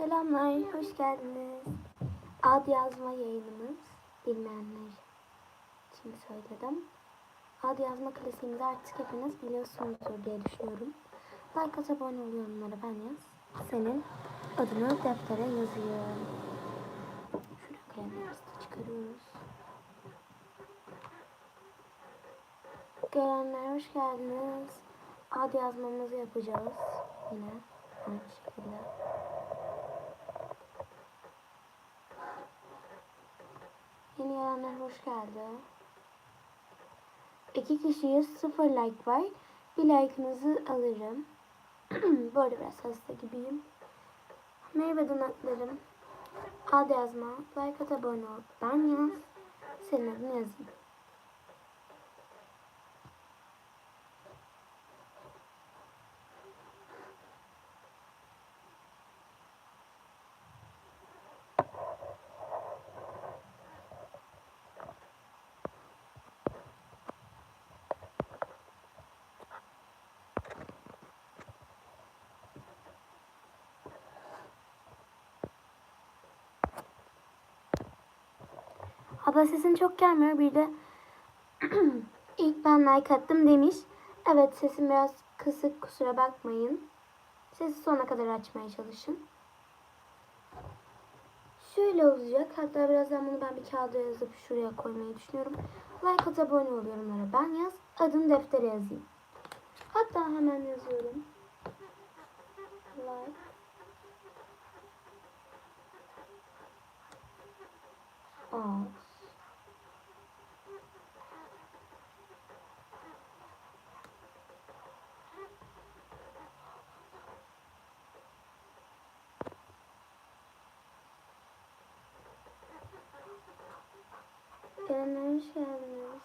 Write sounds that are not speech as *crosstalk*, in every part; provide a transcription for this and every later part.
Selamlar, hoş geldiniz. Ad yazma yayınımız, bilmeyenler için söyledim. Ad yazma klasiğimizi artık hepiniz biliyorsunuzdur diye düşünüyorum. Like at abone ol ben yaz. Senin adını deftere yazıyorum. Şuraya kalemlerimizi çıkarıyoruz. Gelenler hoş geldiniz. Ad yazmamızı yapacağız. Yine aynı şekilde. Yeni gelenler hoş geldi. İki kişiyiz. Sıfır like var. Bir like'ınızı alırım. *clears throat* Bu arada biraz hasta gibiyim. Merhaba donatlarım. Ad yazma. Like at abone ol. Ben yaz. Senin adını yazayım. Abla sesin çok gelmiyor. Bir de *clears throat* ilk ben like attım demiş. Evet sesim biraz kısık kusura bakmayın. Sesi sona kadar açmaya çalışın. Şöyle olacak. Hatta birazdan bunu ben bir kağıda yazıp şuraya koymayı düşünüyorum. Like at abone ol yorumlara. Ben yaz. Adını deftere yazayım. Hatta hemen yazıyorum. Like. Aa. Gelenler hoş geldiniz.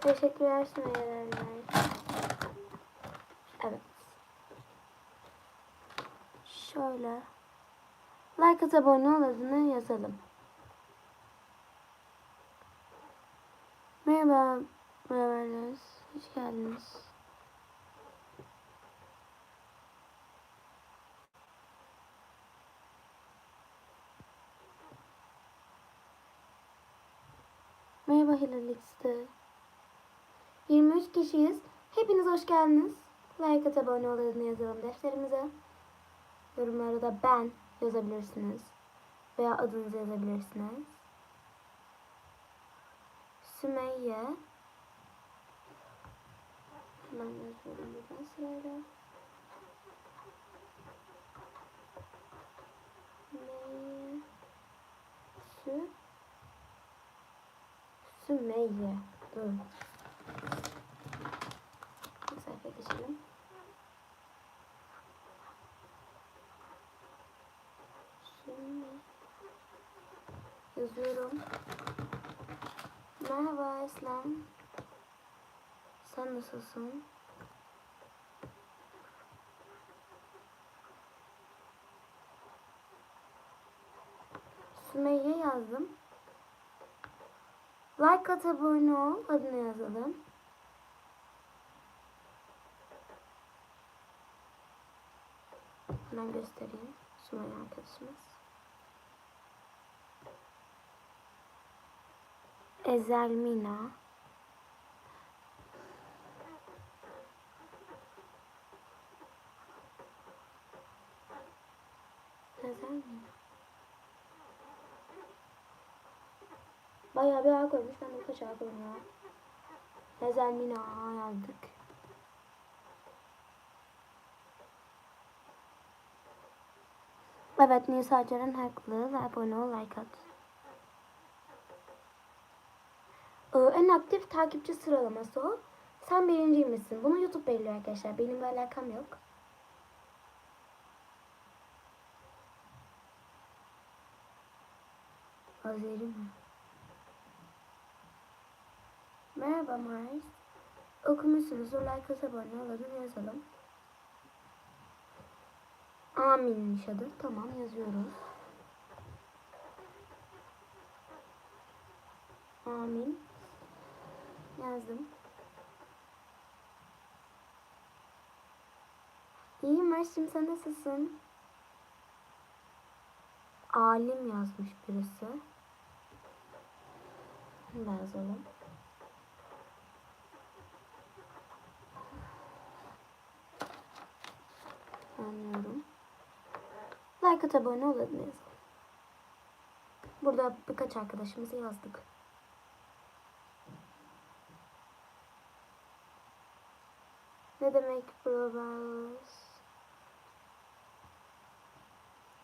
Teşekkürler Sümeyye'lerler. Evet. Şöyle. Like at abone ol adını yazalım. Merhaba. Merhabalar. Hoş geldiniz. Merhaba Hilal X'te. 23 kişiyiz. Hepiniz hoş geldiniz. Like at abone ol adını yazalım defterimize. Yorumlara da ben yazabilirsiniz. Veya adınızı yazabilirsiniz. Sümeyye. Hemen yazıyorum buradan sırayla. Sümeyye. Sü. Sümeyye. Dur. Bir sayfa geçelim. Yazıyorum. Merhaba Eslem. Sen nasılsın? Sümeyye yazdım. Like at abone ol adını yazalım. Hemen göstereyim. Sümeyye arkadaşımız. Ezelmina. Ezelmina. Bayağı bir ağ koymuş. Ben de birkaç ağ koydum ya. Ezelmina yazdık. Evet Nisa Ceren haklı abone ol like at. Ee, en aktif takipçi sıralaması o. Sen birinciymişsin. Bunu YouTube belirliyor arkadaşlar. Benim bir alakam yok. Azeri mi? Merhaba Mars. Okumuşsunuz. Like at abone ol adını yazalım. Amin'miş adı. Tamam yazıyoruz. Amin. Yazdım. İyiyim Mersim sen nasılsın? Alim yazmış birisi. Da yazalım. Anlıyorum. Like at abone ol yazalım. Burada birkaç arkadaşımızı yazdık. Ne demek Probas?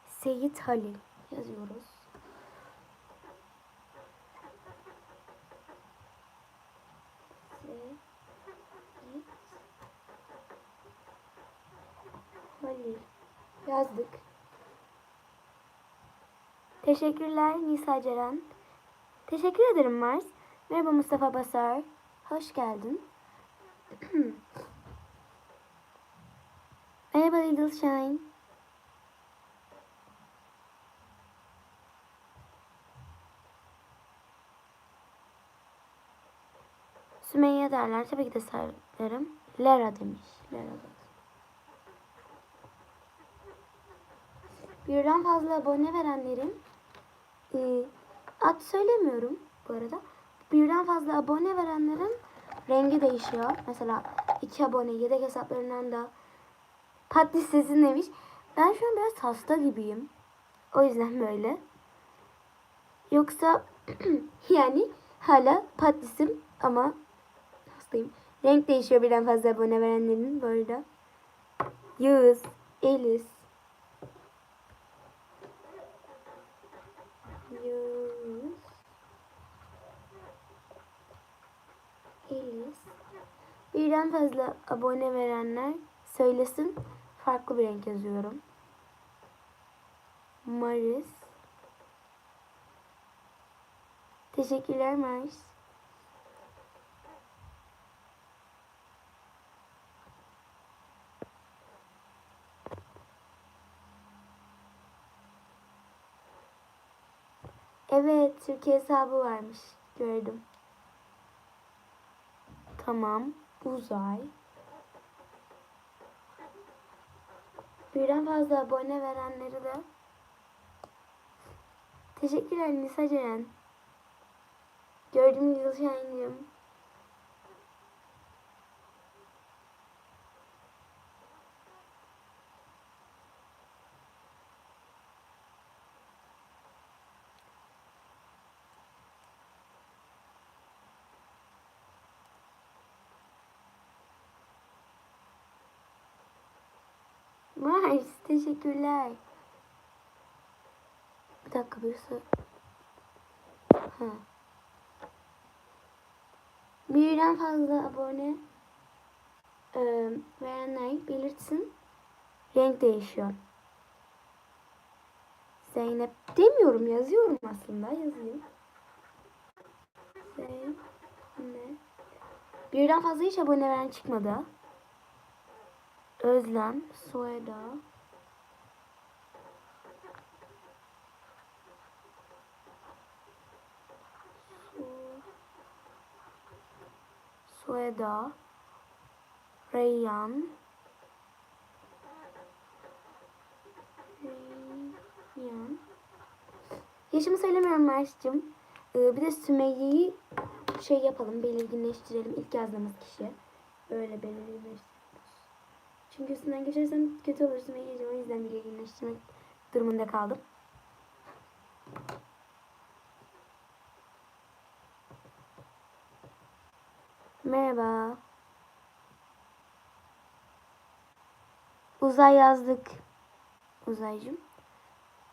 Seyit Halil yazıyoruz. Seyit Halil yazdık. Teşekkürler Nisa Ceren. Teşekkür ederim Mars. Merhaba Mustafa Basar. Hoş geldin. *clears throat* Merhaba Little Shine. Sümeyye derler. Tabii ki de sararım. Lera demiş. Lera demiş. Birden fazla abone verenlerin e, ad söylemiyorum bu arada. Birden fazla abone verenlerin rengi değişiyor. Mesela iki abone yedek hesaplarından da pat listesin demiş. Ben şu an biraz hasta gibiyim. O yüzden böyle. Yoksa *clears throat* yani hala patlisim ama hastayım. Renk değişiyor birden fazla abone verenlerin böyle. Yağız, Elis, Yağız, Elis. Birden fazla abone verenler söylesin. Farklı bir renk yazıyorum. Maris. Teşekkürler Maris. Evet, Türkiye hesabı varmış. Gördüm. Tamam. Uzay. Birden fazla abone verenleri de Teşekkürler Nisa Ceren. Gördüğüm yıl şahinim. Mars, teşekkürler. Bir dakika birisi. Ha. Birden fazla abone e, verenler belirtsin. Renk değişiyor. Zeynep demiyorum yazıyorum aslında yazayım. Zeynep. Birden fazla hiç abone veren çıkmadı. Özlem, Sueda. Sueda. Reyyan. Reyyan. Yaşımı söylemiyorum Mert'cim. Ee, bir de Sümeyye'yi şey yapalım, belirginleştirelim. İlk yazdığımız kişi. Böyle belirginleştirelim. Çünkü üstünden geçersem kötü olursun ve yiyeceğim. O yüzden belirginleştirmek durumunda kaldım. Merhaba. Uzay yazdık. Uzaycım.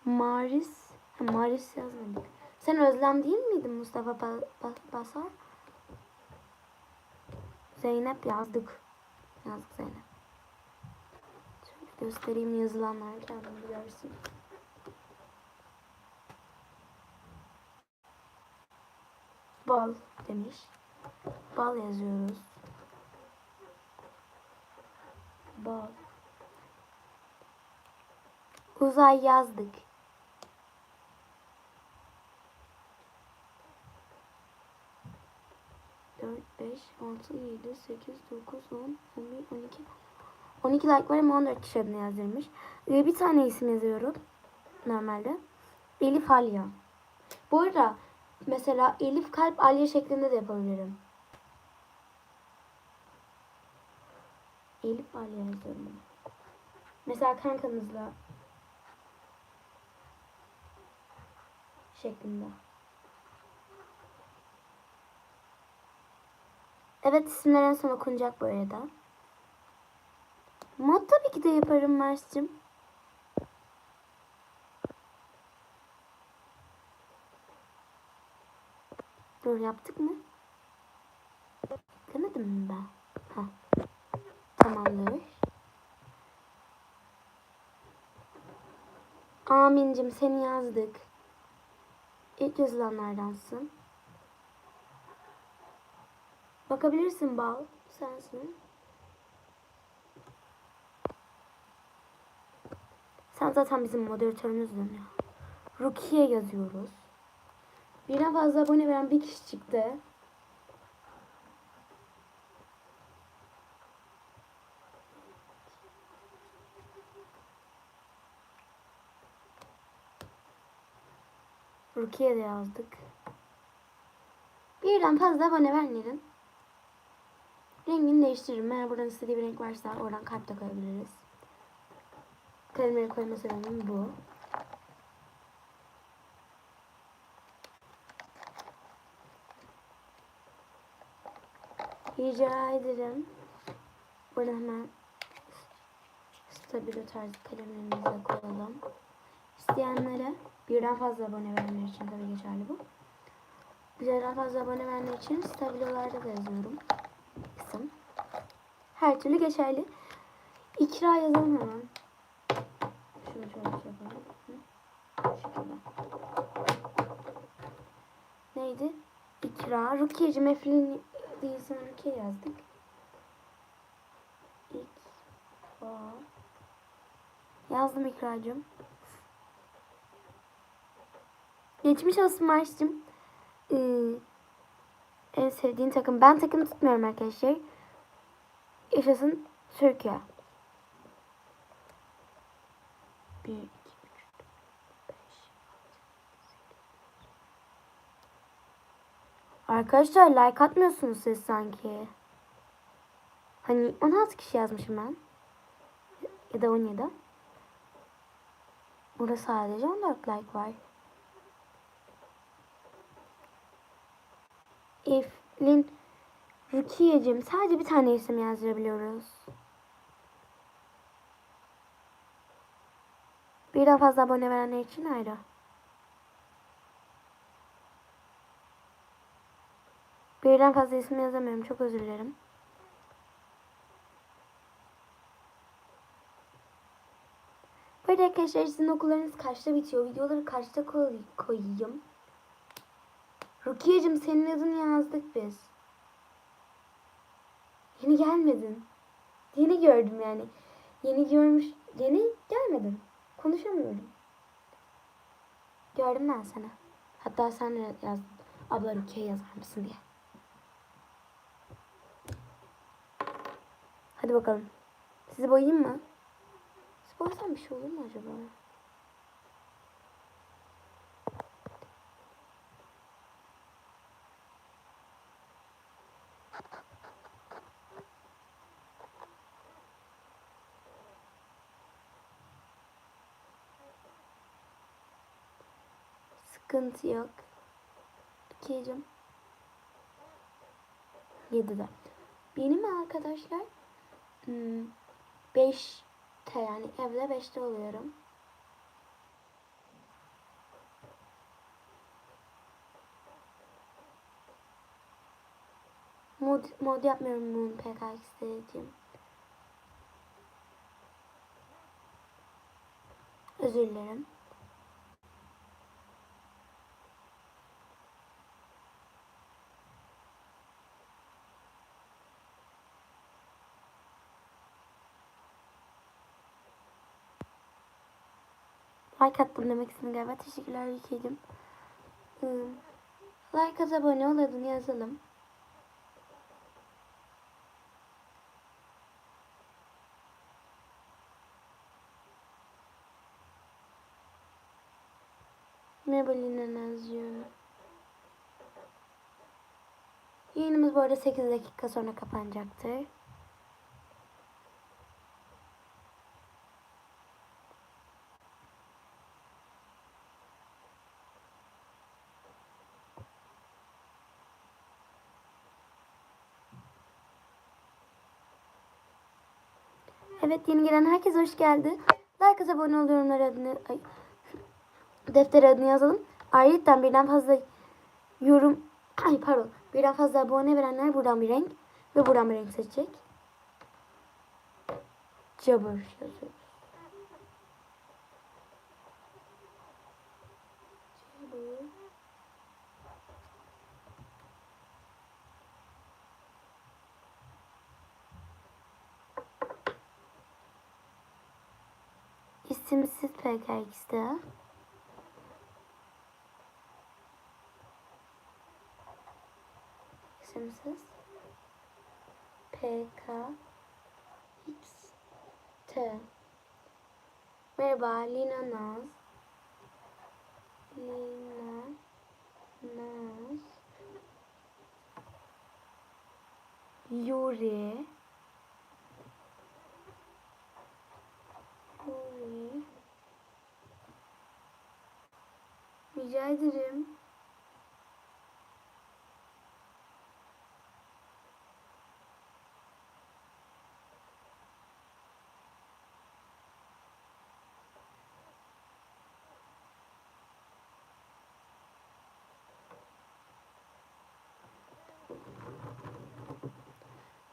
Maris. Ha, Maris yazmadık. Sen Özlem değil miydin Mustafa ba ba Basar? Zeynep yazdık. Yazdık Zeynep. Şöyle göstereyim yazılanlar kendini görsün. Bal demiş. Bal yazıyoruz. Bal. Uzay yazdık. Dört, beş, altı, yedi, sekiz, dokuz, on, on bir, on iki. 12 like var ama 14 kişi adını yazdırmış. Ee, bir tane isim yazıyorum. Normalde. Elif Alya. Bu arada mesela Elif Kalp Alya şeklinde de yapabilirim. Elif Alya yazıyorum. bunu. Mesela kankanızla şeklinde. Evet isimler en son okunacak bu arada. Mod tabii ki de yaparım Mars'cığım. Dur yaptık mı? Demedim mi ben? Ha. Amincim seni yazdık. İlk yazılanlardansın. Bakabilirsin Bal. Sensin. Sen zaten bizim moderatörümüzdün ya. Rukiye yazıyoruz. Birden fazla abone veren bir kişi çıktı. Rukiye de yazdık. Birden fazla abone verenlerin rengini değiştiririm. Eğer buradan istediği bir renk varsa oradan kalp de koyabiliriz. Kalemleri koyma sebebim bu. Rica ederim. Burada hemen stabilo tarzı kalemlerimizi koyalım. İsteyenlere birden fazla abone verenler için tabii geçerli bu. Birden fazla abone verenler için stabilolarda da yazıyorum. Kısım. Her türlü geçerli. İkra yazalım hemen. Şunu şöyle şey yapalım. Hı? Şu şekilde. Neydi? İkra. Rukiye'cim Eflin değilsin Rukiye yazdık. İkra. Yazdım İkracığım. Geçmiş olsun Marş'cığım. Ee, en sevdiğin takım. Ben takım tutmuyorum arkadaşlar. Yaşasın Türkiye. 1, 2, 3, 4, 5, Arkadaşlar like atmıyorsunuz siz sanki. Hani 16 kişi yazmışım ben. Ya da 17. Burada sadece 14 like var. Eflin Rukiye'cim sadece bir tane isim yazdırabiliyoruz. Birden fazla abone verenler için ayrı. Birden fazla isim yazamıyorum. Çok özür dilerim. Böyle arkadaşlar sizin okullarınız kaçta bitiyor? Videoları kaçta koy koyayım? Rukiye'cim senin adını yazdık biz. Yeni gelmedin. Yeni gördüm yani. Yeni görmüş. Yeni gelmedin. Konuşamıyorum. Gördüm ben seni. Hatta sen yazdın. Abla Rukiye yazar mısın diye. Hadi bakalım. Sizi boyayayım mı? Sizi bir şey olur mu acaba? Sıkıntı yok. Okeycim. 7'de. Benim arkadaşlar 5'te yani evde 5'te oluyorum. Mod, mod yapmıyorum bunun PKX'deyim. Özür dilerim. Like attım demek istedim galiba. Teşekkürler Ricky'cim. Hmm. Like at abone ol adını yazalım. Merhaba Lina Nazcığım. Yayınımız bu arada 8 dakika sonra kapanacaktır. Evet yeni gelen herkes hoş geldi. Like abone ol yorumlar adını ay, defter adını yazalım. Ayrıca birden fazla yorum ay pardon birden fazla abone verenler buradan bir renk ve buradan bir renk seçecek. Jabber yazıyoruz. İsimsiz PKX'de. İsimsiz. PK X T Merhaba Lina Naz Lina Naz Yuri Rica ederim.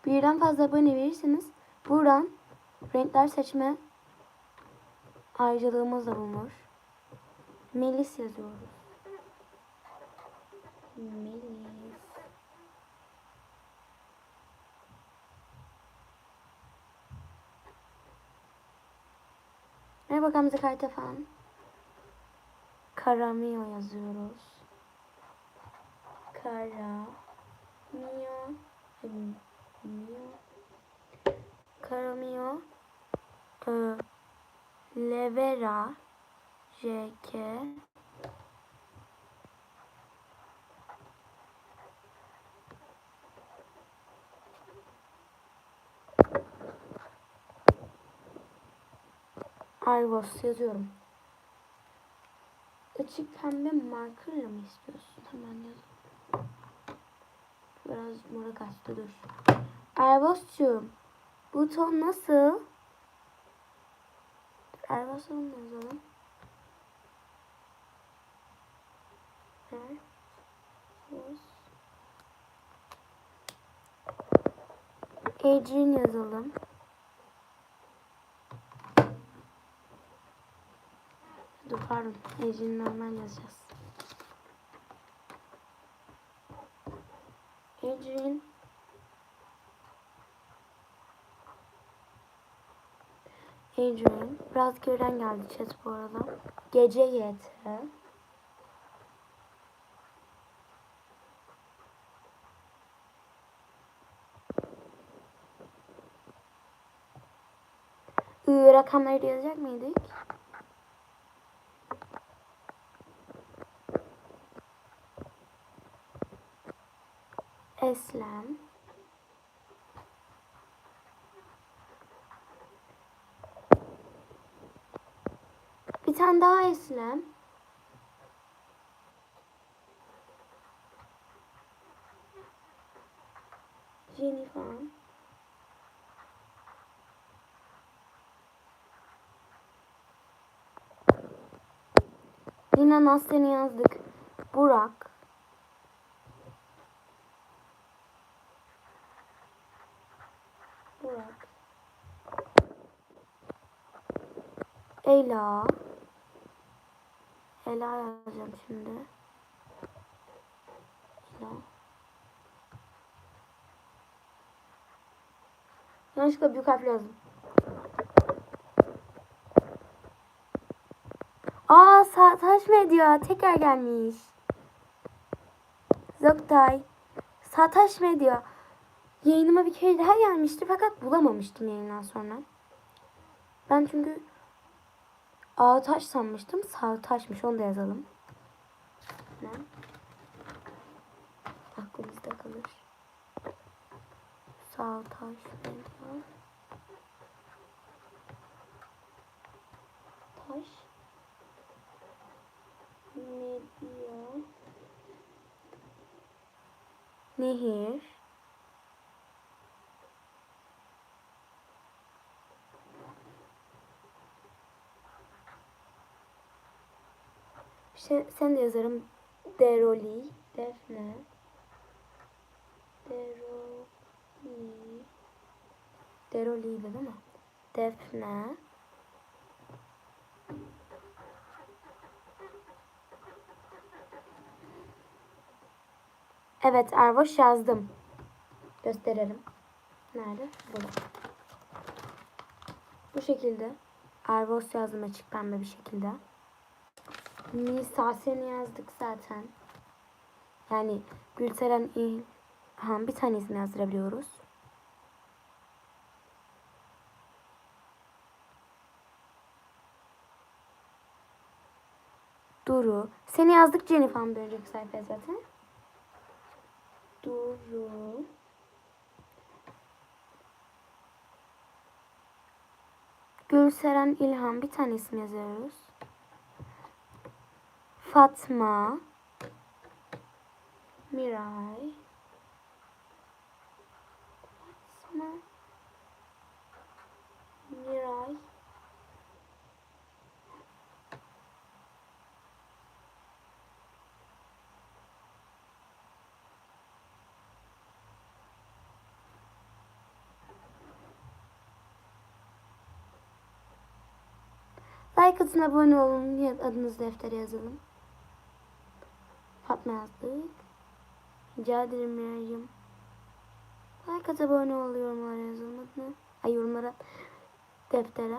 Birden fazla abone verirseniz buradan renkler seçme ayrıcalığımız da bulunur. Melis yazıyoruz. Melis. Merhaba Gamze Kartefan. Karamio yazıyoruz. Kara. Mio. Mio. Karamio. Ee, Levera. JK. Argos yazıyorum. Açık pembe markerla mı istiyorsun? Hemen yazalım. Biraz mora kaçtı dur. Argos'cuğum. Bu ton nasıl? Argos'u yazalım. Argos. Adrian yazalım. Dur pardon. Ece'nin normal yazacağız. Adrian. Adrian. Biraz gören geldi chat bu arada. Gece YT. Ee, rakamları yazacak mıydık? Eslem. Bir tane daha Eslem. Jennifer. Lina Naslen'i yazdık. Burak. Burak. Ela. Ela yazacağım şimdi. Ela. Yanlışlıkla büyük harfle yazdım. Aa Sataş Medya tekrar gelmiş. Zoktay. Sataş Medya. Yayınıma bir kere daha gelmişti fakat bulamamıştım yayından sonra. Ben çünkü Ağtaş sanmıştım. Sağtaşmış. Onu da yazalım. Ne? Aklımızda kalır. Sağtaş Medya. Taş. Medya. Nehir. Şey, sen de yazarım. Deroli. Defne. Deroli. Deroli'ydi değil mi? Defne. Evet Ervoş yazdım. Gösterelim. Nerede? Burada. Bu şekilde. Ervoş yazdım açık pembe bir şekilde. Misaseni yazdık zaten. Yani Gülseren İlhan bir tanesini yazdırabiliyoruz. Duru. Seni yazdık Jennifer'ın bir önceki sayfaya zaten. Duru. Gülseren İlhan bir tanesini yazıyoruz. Fatma. Miray. Fatma. Miray. Like atın abone olun. Adınızı deftere yazalım. Fatma yazdık. Rica ederim Miray'cığım. Like at abone ol yorumlara yazalım adını. Ay yorumlara deftere.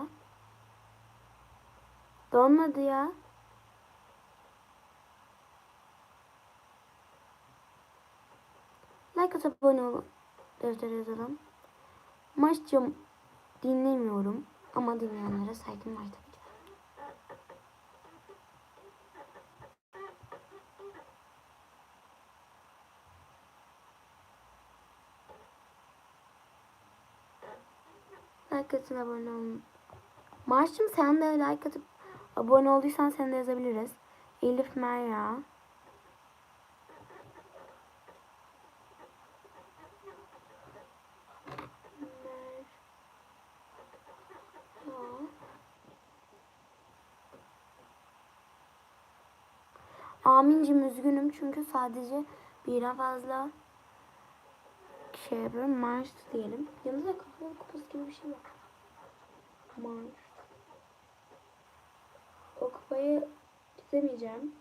Donmadı ya. Like at abone olun. Deftere yazalım. Maçcığım dinlemiyorum ama dinleyenlere saygım var Like atın abone olun. Marş'cığım sen de like atıp abone olduysan sen de yazabiliriz. Elif. Merya. Amincim üzgünüm çünkü sadece birden fazla şey yapıyorum. Marş diyelim. Yanında kahve kupası gibi bir şey var. Marş. O kupayı çizemeyeceğim.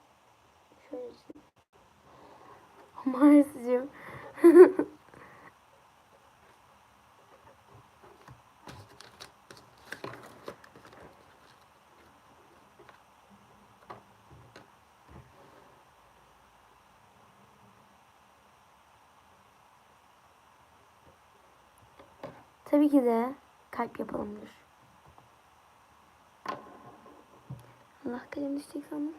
Şöyle çizeyim. *laughs* Mars'cığım. *laughs* Tabii ki de kalp yapalımdır. Allah kalem düşecek sandım.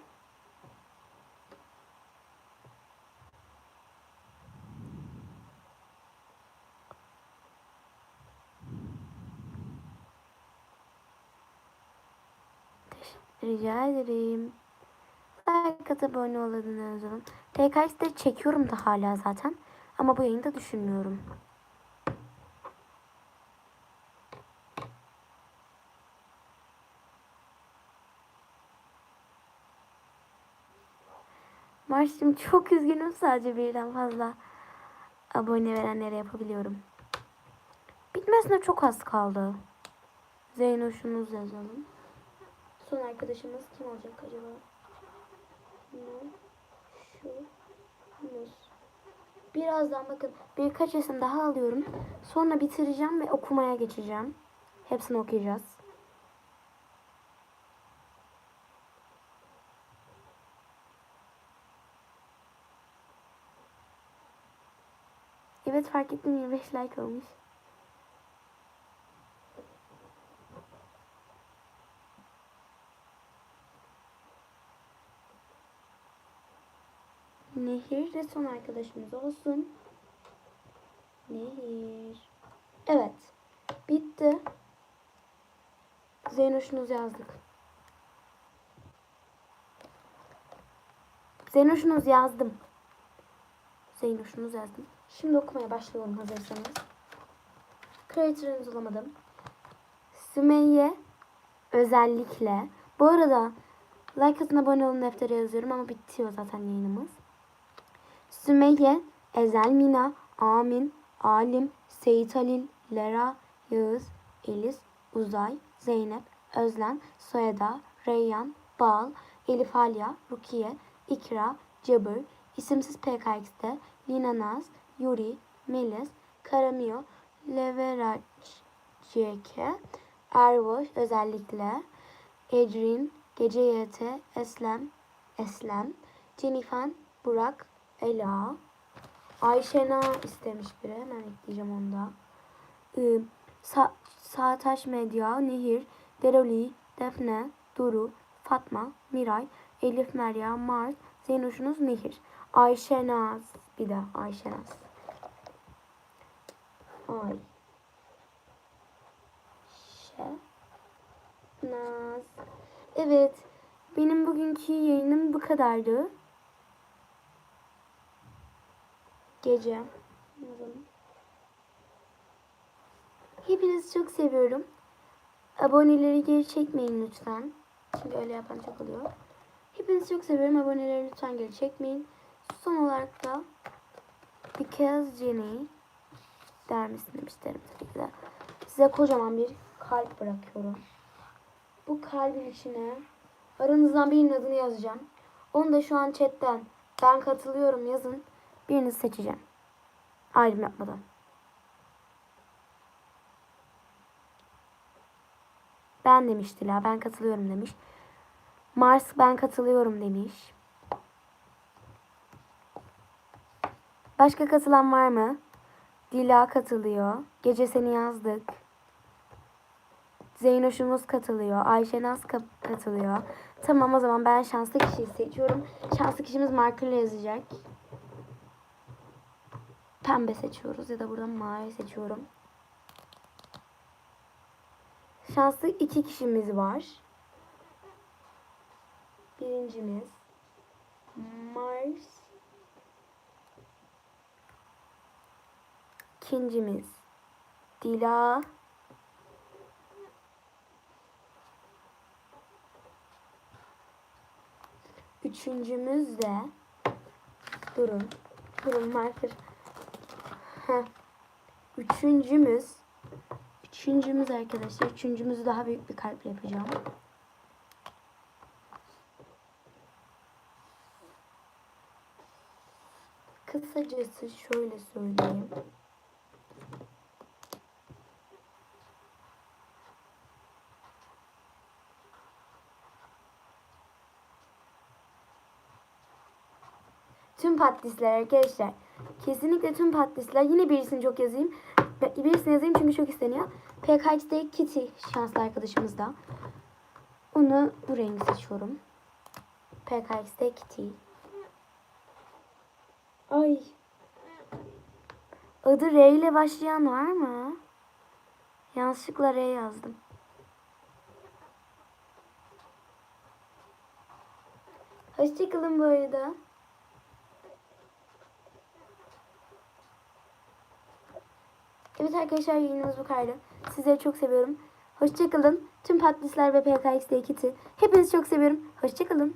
Rica ederim. Like abone olanı yazalım. TKX'de çekiyorum da hala zaten. Ama bu yayında düşünmüyorum. Marş'cığım çok üzgünüm sadece birden fazla abone verenlere yapabiliyorum. Bitmesine çok az kaldı. Zeynoş'unuz yazalım. Son arkadaşımız kim olacak acaba? Birazdan bakın birkaç resim daha alıyorum. Sonra bitireceğim ve okumaya geçeceğim. Hepsini okuyacağız. Evet fark ettim 25 like olmuş. Nehir de son arkadaşımız olsun. Nehir. Evet. Bitti. Zeynoş'unuz yazdık. Zeynoş'unuz yazdım. Zeynoş'unuz yazdım. Şimdi okumaya başlıyorum hazırsanız. Creator'ınızı bulamadım. Sümeyye özellikle. Bu arada like atın abone olun deftere yazıyorum ama bitiyor zaten yayınımız. Sümeyye, Ezel Mina, Amin, Alim, Seyit Halil, Lera, Yağız, Elis, Uzay, Zeynep, Özlen, Soyeda, Reyyan, Bal, Elif Alya, Rukiye, İkra, Cebir, isimsiz PKX'de, Lina Naz, Yuri, Melis, Karamio, Leverac, JK, Ervoş özellikle, Ecrin, Gece YT, Eslem, Eslem, Cenifan, Burak, Ela, Ayşena istemiş biri. Hemen ekleyeceğim onu da. Ee, Sa Sağtaş Medya, Nehir, Deroli, Defne, Duru, Fatma, Miray, Elif Meryem, Mars, Zeynoşunuz Nehir. Ayşenaz. Bir de Ayşenaz. Ay. Şenaz. Evet. Benim bugünkü yayınım bu kadardı. Gece. Hepinizi çok seviyorum. Aboneleri geri çekmeyin lütfen. Çünkü öyle yapan çok oluyor. Hepinizi çok seviyorum. Aboneleri lütfen geri çekmeyin. Son olarak da Because Jenny der misin demiş derim tabii de. Size kocaman bir kalp bırakıyorum. Bu kalbin içine aranızdan birinin adını yazacağım. Onu da şu an chatten ben katılıyorum yazın. Birini seçeceğim. Ayrım yapmadan. Ben demiş Dila. Ben katılıyorum demiş. Mars ben katılıyorum demiş. Başka katılan var mı? Dila katılıyor. Gece seni yazdık. Zeynoş'umuz katılıyor. Ayşenaz ka- katılıyor. Tamam o zaman ben şanslı kişiyi seçiyorum. Şanslı kişimiz markerle yazacak. Pembe seçiyoruz ya da buradan mavi seçiyorum. Şanslı iki kişimiz var. Birincimiz Mars. İkincimiz Dila. Üçüncümüz de durun. Durun marker. Heh. Üçüncümüz Üçüncümüz arkadaşlar. Üçüncümüzü daha büyük bir kalp yapacağım. Kısacası şöyle söyleyeyim. Tüm patlisler arkadaşlar. Kesinlikle tüm patlisler. Yine birisini çok yazayım. Birisini yazayım çünkü çok isteniyor. PKX'de Kitty şanslı arkadaşımız da. Onu bu rengi seçiyorum. PKX'de Kitty. Ay. Adı R ile başlayan var mı? Yanlışlıkla R yazdım. Hoşçakalın bu arada. Evet arkadaşlar yayınımız bu kadar. Sizleri çok seviyorum. Hoşçakalın. Tüm patlisler ve PKX'de ikisi. Hepinizi çok seviyorum. Hoşçakalın.